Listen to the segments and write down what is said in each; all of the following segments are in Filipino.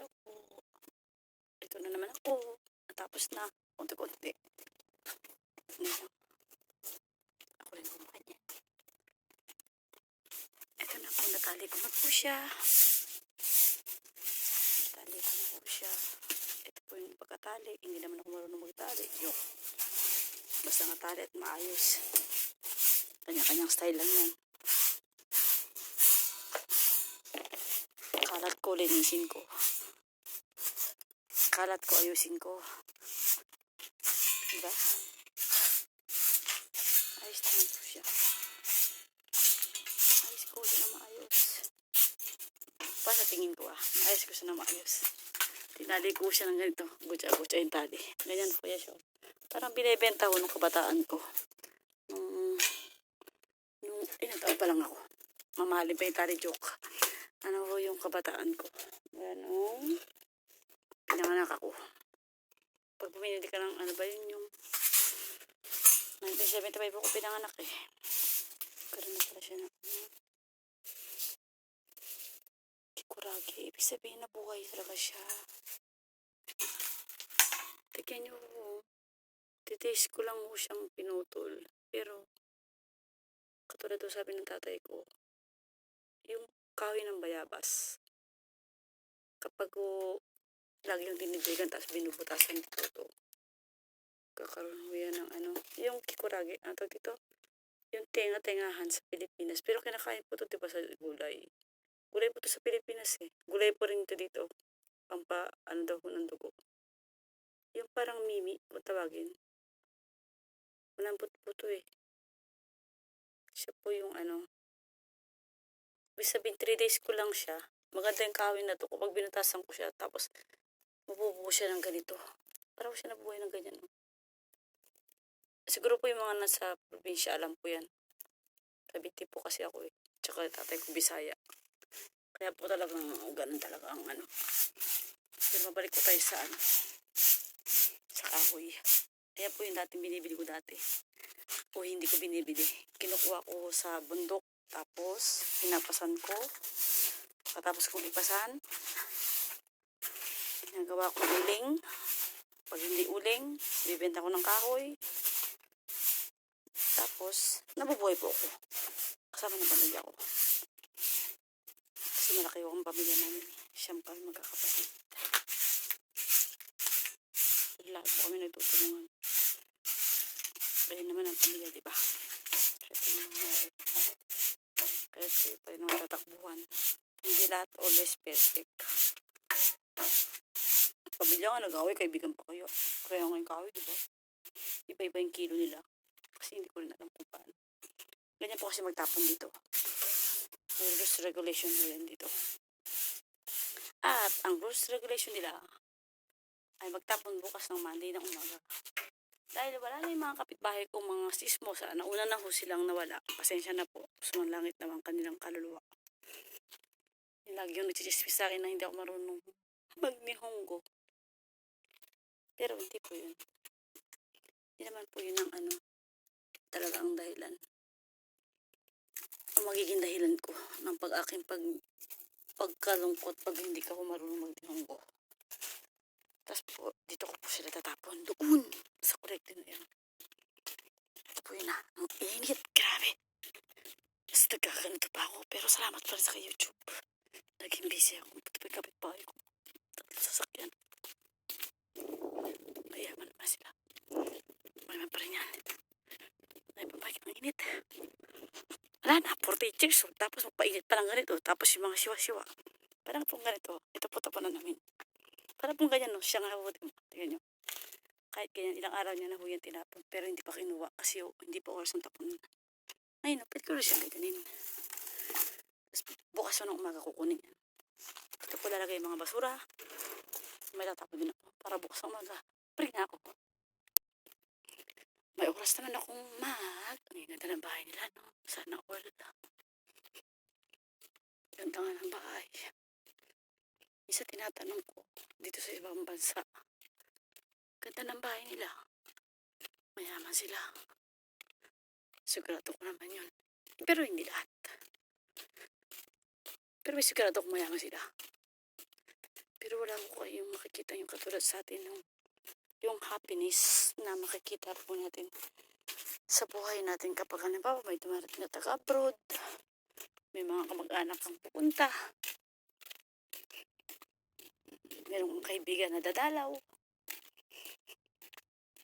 ako. Ito na naman ako. Natapos na. Konti-konti. Ako rin kumain yan. Ito na po, natali ko na po siya. Natali ko na po siya. Ito po yung pagkatali. Hindi naman ako marunong magtali. Yok. Basta natali at maayos. Kanya-kanyang style lang yan. Kalat ko, linisin ko. Kalat ko, ayusin ko. Diba? Ayos naman po siya. Ayos ko siya na maayos. Pa sa tingin ko ah. Ayos ko siya na maayos. Tinali ko siya ng ganito. Gutsa-gutsa yung tali. Ganyan po siya. Parang binibenta ko nung kabataan ko. Nung, nung ilang pa lang ako. Mamahalin pa yung tali joke. Ano po yung kabataan ko. Ganong pinanganak ako. Pag bumili ka ng ano ba yun yung 1975 ako pinanganak eh. Karoon na pala siya ng ano. Kikuragi. Ibig sabihin na buhay talaga siya. Tignan niyo po. Titaste ko lang po siyang pinutol. Pero, katulad to sabi ng tatay ko, yung kahoy ng bayabas, kapag ko lagi yung tinidigan tapos binubutasan dito to, kakaroon mo yan ng ano, yung kikuragi, ano tawag dito? Yung tenga-tengahan sa Pilipinas. Pero kinakain po to diba sa gulay. Gulay po to sa Pilipinas eh. Gulay po rin ito dito. Pampa, ano daw po ng dugo. Yung parang mimi, kung tawagin. Malambot po to eh. Siya po yung ano. Ibig sabihin, 3 days ko lang siya. Maganda yung kahoy na to. Kapag binutasan ko siya, tapos mabubuo siya ng ganito. Parang siya nabuhay ng ganyan. Siguro po yung mga nasa probinsya, alam po yan. Kabiti po kasi ako eh. Tsaka tatay ko Bisaya. Kaya po talagang ganun talaga ang ano. Pero mabalik ko tayo sa ano. Sa kahoy. Kaya po yung dating binibili ko dati. O hindi ko binibili. Kinukuha ko sa bundok. Tapos, hinapasan ko. Pagkatapos kong ipasan, ginagawa ko uling. Pag hindi uling, bibenta ko ng kahoy. Tapos, nabubuhay po ako. Kasama ng pamilya ko. Kasi malaki yung pamilya namin. Siyam kami magkakapatid. Lahat po kami nagtutulungan. Kaya naman ang pamilya, di ba? Ito pa rin tatakbuhan. Hindi lahat always perfect. Pamilya nga nag-away, kaibigan pa kayo. Kaya nga yung kaway, di ba? Iba-iba yung kilo nila. Kasi hindi ko rin alam kung paano. Ganyan po kasi magtapon dito. May rules regulation na yan dito. At ang rules regulation nila ay magtapon bukas ng Monday ng umaga. Dahil wala na yung mga kapitbahay kong mga sismosa, nauna na ho silang nawala. Pasensya na po, sumanlangit naman kanilang kaluluwa. Lagi yung nagchichismis sa akin na hindi ako marunong magnihonggo. Pero hindi po yun. Hindi naman po yun ang ano, talaga ang dahilan. Ang magiging dahilan ko ng pag-aking pag pagkalungkot pag hindi ka ko marunong magnihonggo. Tapos po, dito ko po sila tatapon. Doon, sa kolekte na yan. Ito po yun na. Ang init, grabe. Mas nagkakanito pa ako. Pero salamat pa rin sa YouTube. Naging busy ako. Pati pa yung kapitbahay ko. Tatlo sasakyan. Mayaman naman sila. Mayaman pa rin yan. Ay, pabalik ang init. Wala na, 40 years old. Tapos magpainit pa lang ganito. Tapos yung mga siwa-siwa. Parang pong ganito. Ito po tapanan namin. Parang pong ganyan, no? Siya nga po. Tingnan nyo. Kahit ganyan, ilang araw niya na ho yan tinapon. Pero hindi pa kinuha kasi oh, hindi pa oras ng tapon. No, pwede ko rin siya ganyan. Tapos bukas ko ng umaga kukunin. Ito po lalagay mga basura. May tatapon din ako. Para bukas ng umaga. Free na ako. May oras naman akong mag. Ang ganda ng bahay nila, no? Sana all. Ganda nga ng bahay. Isa tinatanong ko, dito sa ibang bansa, ganda ng bahay nila. Mayaman sila. Sigurado ko naman yun. Pero hindi lahat. Pero may sigurado ko mayaman sila. Pero wala ko kayong makikita yung katulad sa atin ng yung happiness na makikita po natin sa buhay natin kapag halimbawa may dumarating na taga-abroad, may mga kamag-anak kang pupunta, merong kaibigan na dadalaw.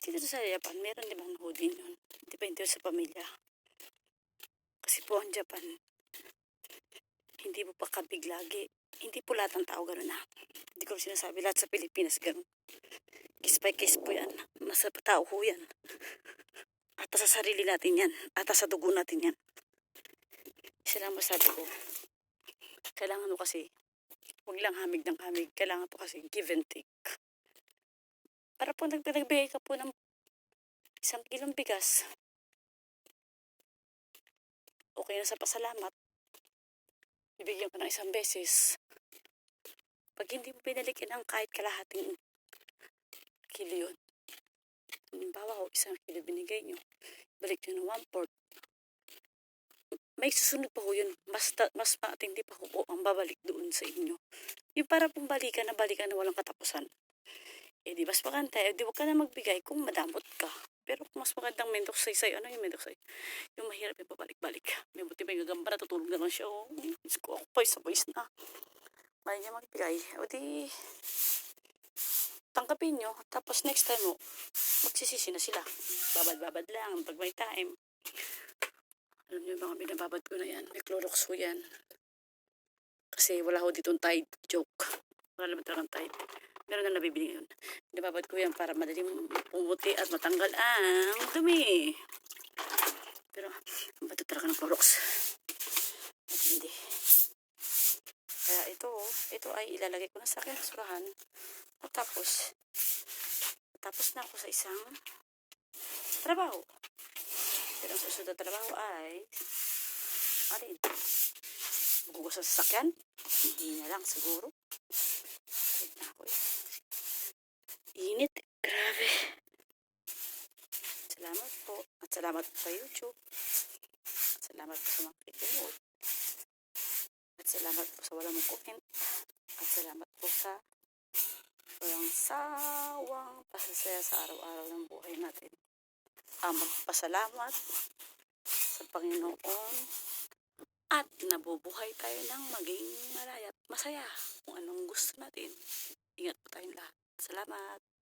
Dito sa Japan, meron naman ho din yun. Depende sa pamilya. Kasi po ang Japan, hindi po pa kabig lagi. Hindi po lahat ng tao gano'n na. Hindi ko sinasabi lahat sa Pilipinas gano'n. Case by case po yan. Nasa tao ho yan. At sa sarili natin yan. At sa dugo natin yan. Isa lang masabi ko. Kailangan mo kasi, huwag lang hamig ng hamig. Kailangan po kasi give and take. Para po nagpinagbigay ka po ng isang kilong bigas, okay na sa pasalamat. Bibigyan ka ng isang beses. Pag hindi mo pinalikin ng kahit kalahating kilo yun, halimbawa o isang kilo binigay nyo, balik nyo ng one fourth, may susunod pa ho yun. Mas, mas matindi pa ho ang babalik doon sa inyo. Yung para pong balikan na balikan na walang katapusan. Eh di mas maganda, eh di wag ka na magbigay kung madamot ka. Pero kung mas magandang mendok say say, ano yung mendok say? Yung mahirap yung pabalik-balik. May buti may gagamba na tutulog naman siya. Oh, ko, ako boys, boys na. Mali niya magbigay. O di, tangkapin nyo. Tapos next time mo, magsisisi na sila. Babad-babad lang pag may time. Alam yung mga binababad ko na yan. May Clorox ho yan. Kasi wala ho ditong tide joke. Wala naman talagang tide. Meron na nabibili ngayon. Binababad ko yan para madaling pumuti at matanggal ang dumi. Pero, ang bato talaga ng Clorox. Matindi. Kaya ito, ito ay ilalagay ko na sa aking basurahan. Tapos, tapos na ako sa isang trabaho. Pero ang susunod na trabaho ay, alin? Magugas sa sasakyan? Hindi na lang siguro. Ay na ako eh. Init. Grabe. Salamat po. At salamat po sa YouTube. At salamat po sa mga kikinuod. At salamat po sa walang comment. At salamat po sa walang sawang pasasaya sa araw-araw ng buhay natin. Ang magpasalamat sa Panginoon at nabubuhay tayo ng maging malaya at masaya kung anong gusto natin. Ingat po tayong lahat. Salamat.